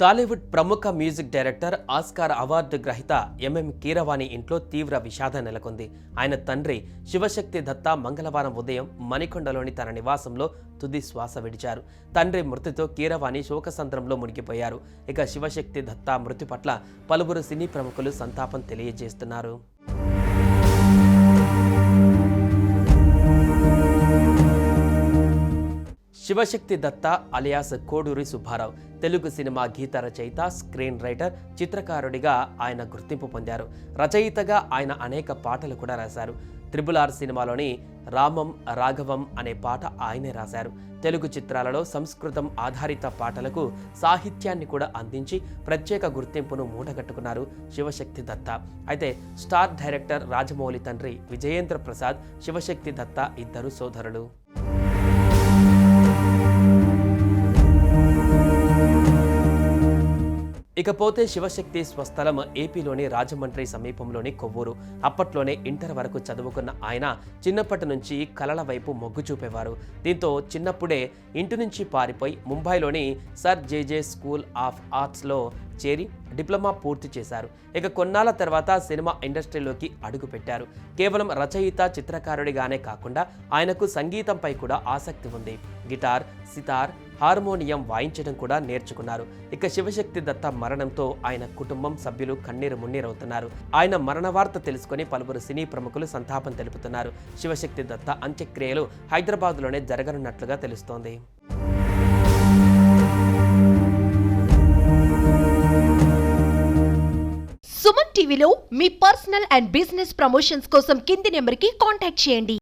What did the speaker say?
Tollywood ప్రముఖ music director Oscar award గ్రహీత MM Keeravani ఇంట్లో తీవ్ర విషాదం నెలకొంది. ఆయన తండ్రి శివశక్తి దత్తా మంగళవారం ఉదయం మణికొండలోని తన నివాసంలో తుది శ్వాస విడిచారు. తండ్రి మృతితో కీరవాణి శోకసంద్రంలో మునిగిపోయారు. ఇక శివశక్తి దత్తా మృతి పట్ల పలువురు సినీ ప్రముఖులు సంతాపం తెలియజేస్తున్నారు. శివశక్తి దత్త అలియాస్ కోడూరి సుబ్బారావు. తెలుగు సినిమా గీత రచయిత స్క్రీన్ రైటర్ చిత్రకారుడిగా ఆయన గుర్తింపు పొందారు. రచయితగా ఆయన అనేక పాటలు కూడా రాశారు. త్రిబుల్ ఆర్ సినిమాలోని రామం రాఘవం అనే పాట ఆయనే రాశారు. తెలుగు చిత్రాలలో సంస్కృతం ఆధారిత పాటలకు సాహిత్యాన్ని కూడా అందించి ప్రత్యేక గుర్తింపును మూటగట్టుకున్నారు శివశక్తి దత్త. అయితే స్టార్ డైరెక్టర్ రాజమౌళి తండ్రి విజయేంద్ర ప్రసాద్ శివశక్తి దత్త ఇద్దరు సోదరులు. ఇకపోతే శివశక్తి స్వస్థలం ఏపీలోని రాజమండ్రి సమీపంలోని కొవ్వూరు. అప్పట్లోనే ఇంటర్ వరకు చదువుకున్న ఆయన చిన్నప్పటి నుంచి కలల వైపు మొగ్గు చూపేవారు. దీంతో చిన్నప్పుడే ఇంటి నుంచి పారిపోయి ముంబైలోని సర్ జేజే స్కూల్ ఆఫ్ ఆర్ట్స్లో చేరి డిప్లొమా పూర్తి చేశారు. ఇక కొన్నాళ్ళ తర్వాత సినిమా ఇండస్ట్రీలోకి అడుగుపెట్టారు కేవలం రచయిత చిత్రకారుడిగానే కాకుండా ఆయనకు సంగీతంపై కూడా ఆసక్తి ఉంది. గిటార్ సితార్ హార్మోనియం వాయించడం కూడా నేర్చుకున్నారు. ఇక శివశక్తి దత్త మరణంతో ఆయన కుటుంబం సభ్యులు కన్నీరు మున్నీరవుతున్నారు. ఆయన మరణ వార్త తెలుసుకొని పలువురు సినీ ప్రముఖులు సంతాపం తెలుపుతున్నారు. శివశక్తి దత్త అంత్యక్రియలు హైదరాబాద్లోనే జరగనున్నట్లుగా తెలుస్తోంది. సుమన్ టీవీలో మీ పర్సనల్ అండ్ బిజినెస్ ప్రమోషన్స్ కోసం కింది నెంబర్కి కాంటాక్ట్ చేయండి.